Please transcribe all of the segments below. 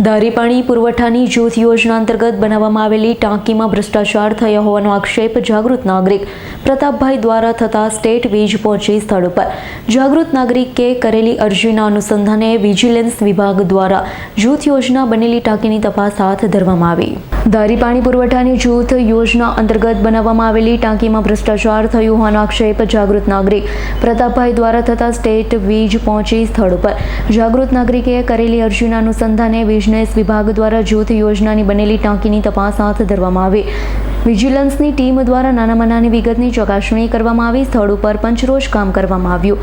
ધારી પાણી પુરવઠાની જૂથ યોજના અંતર્ગત બનાવવામાં આવેલી ટાંકીમાં ભ્રષ્ટાચાર થયો હોવાનો આક્ષેપ જાગૃત નાગરિક પ્રતાપભાઈ દ્વારા થતા સ્ટેટ વીજ પહોંચી સ્થળ ઉપર. જાગૃત નાગરિકે કરેલી અરજીના અનુસંધાને વિજિલન્સ વિભાગ દ્વારા જૂથ યોજના બનેલી ટાંકીની તપાસ હાથ ધરવામાં આવી. ધારી પાણી પુરવઠાની જૂથ યોજના અંતર્ગત બનાવવામાં આવેલી ટાંકીમાં ભ્રષ્ટાચાર થયું હોવાનો આક્ષેપ જાગૃત નાગરિક પ્રતાપભાઈ દ્વારા થતા સ્ટેટ વીજ પહોંચી સ્થળ ઉપર. જાગૃત નાગરિકે કરેલી અરજીના અનુસંધાને બિઝનેસ વિભાગ દ્વારા જૂથ યોજનાની બનેલી ટાંકીની તપાસ હાથ ધરવામાં આવી. વિજિલન્સની ટીમ દ્વારા નાનામાં નાની વિગતની ચકાસણી કરવામાં આવી. સ્થળ ઉપર પંચરોજ કામ કરવામાં આવ્યું.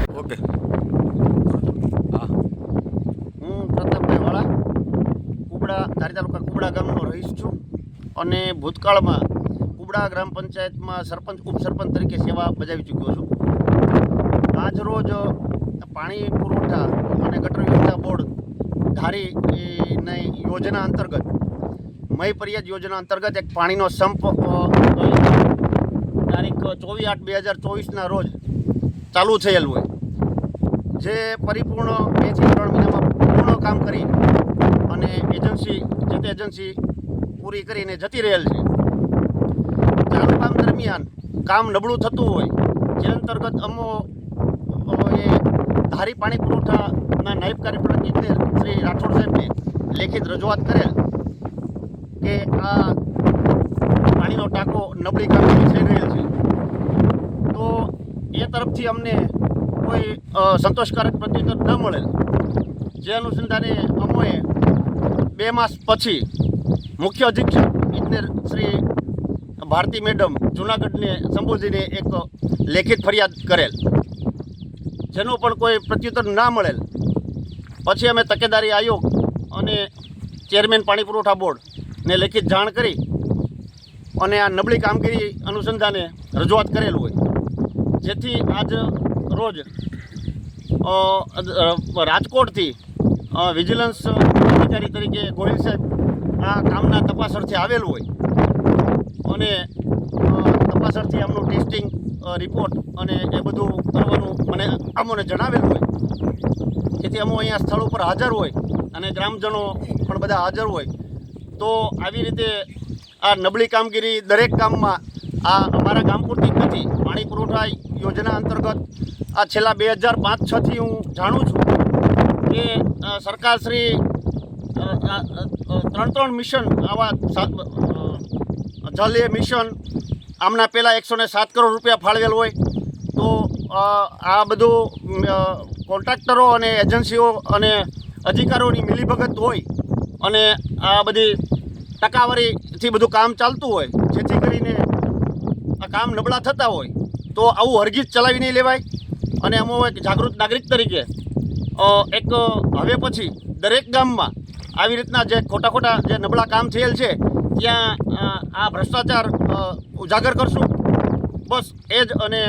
હું. પ્રતાપભાઈ વાળા, કુબડા ધારી તાલુકા કુબડા ગામનો રહીશ છું અને ભૂતકાળમાં કુબડા ગ્રામ પંચાયતમાં સરપંચ ઉપસરપંચ તરીકે સેવા બજાવી ચૂક્યો છું. આજ રોજ પાણી પુરવઠા અને ગટર વ્યવસ્થા બોર્ડ ધારી એ યોજના અંતર્ગત, મય ફરિયાદ યોજના અંતર્ગત એક પાણીનો સંપ તારીખ ચોવીસ આઠ બે હજાર ચોવીસના રોજ ચાલુ થયેલ હોય. જે પરિપૂર્ણ બેથી ત્રણ મહિનામાં પૂર્ણ કામ કરી અને એજન્સી, જે તે એજન્સી પૂરી કરીને જતી રહેલ છે. ચાલુ કામ દરમિયાન કામ નબળું થતું હોય, જે અંતર્ગત અમો એ ધારી પાણી પુરવઠાના નાયબ કાર્યપાલક ઇજનેર શ્રી રાઠોડ સાહેબને લેખિત રજૂઆત કરેલ કે આ પાણીનો ટાંકો નબળી કામગીરી થઈ રહેલ છે. તો એ તરફથી અમને કોઈ સંતોષકારક પ્રત્યુત્તર ન મળેલ. જે અનુસંધાને અમોએ બે માસ પછી મુખ્ય અધિક્ષક ઇજનેર શ્રી ભારતી મેડમ જુનાગઢને સંબોધીને એક લેખિત ફરિયાદ કરેલ. જેનો પણ કોઈ પ્રત્યુત્તર ના મળેલ. પછી અમે તકેદારી આયોગ અને ચેરમેન પાણી પુરવઠા બોર્ડને લેખિત જાણ કરી અને આ નબળી કામગીરી અનુસંધાને રજૂઆત કરેલ હોય. જેથી આજ રોજ રાજકોટથી વિજિલન્સ અધિકારી તરીકે ગોહિલ સાહેબ આ કામના તપાસ અર્થે આવેલ હોય. અને તપાસ એમનું ટેસ્ટિંગ રિપોર્ટ અને એ બધું કરવાનું મને અમોને જણાવેલું હોય. જેથી અમો અહીંયા સ્થળ ઉપર હાજર હોય અને ગ્રામજનો પણ બધા હાજર હોય. તો આવી રીતે આ નબળી કામગીરી દરેક ગામમાં, આ અમારા ગામ પૂરતી જ નથી. પાણી પુરવઠા યોજના અંતર્ગત આ છેલ્લા બે હજાર પાંચ છથી હું જાણું છું કે સરકારશ્રી ત્રણ ત્રણ મિશન આવા જલ એ મિશન આમના પહેલાં એકસો ને સાત કરોડ રૂપિયા ફાળવેલ હોય તો આ બધું કોન્ટ્રાક્ટરો અને એજન્સીઓ અને અધિકારીઓની મિલીભગત હોય અને આ બધી ટકાવારીથી બધું કામ ચાલતું હોય, જેથી કરીને આ કામ નબળા થતા હોય, તો આવું હરગીજ ચલાવી નહીં લેવાય. અને અમો એક જાગૃત નાગરિક તરીકે એક હવે પછી દરેક ગામમાં આવી રીતના જે ખોટા ખોટા જે નબળા કામ થયેલ છે ત્યાં આ ભ્રષ્ટાચાર ઉજાગર કરશું. બસ એ જ અને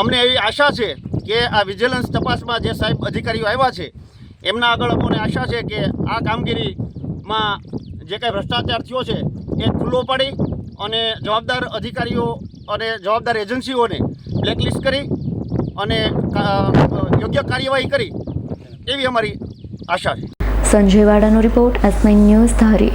અમને એવી આશા છે કે આ વિજિલન્સ તપાસમાં જે સાહેબ અધિકારીઓ આવ્યા છે, એમના આગળ અમને આશા છે કે આ કામગીરીમાં જે કાંઈ ભ્રષ્ટાચાર થયો છે, એ ખુલ્લો પાડી અને જવાબદાર અધિકારીઓ અને જવાબદાર એજન્સીઓને બ્લેકલિસ્ટ કરી અને યોગ્ય કાર્યવાહી કરી. એવી અમારી આશા છે. સંજય વાડાનો રિપોર્ટ એસ ન્યૂઝ ધારી.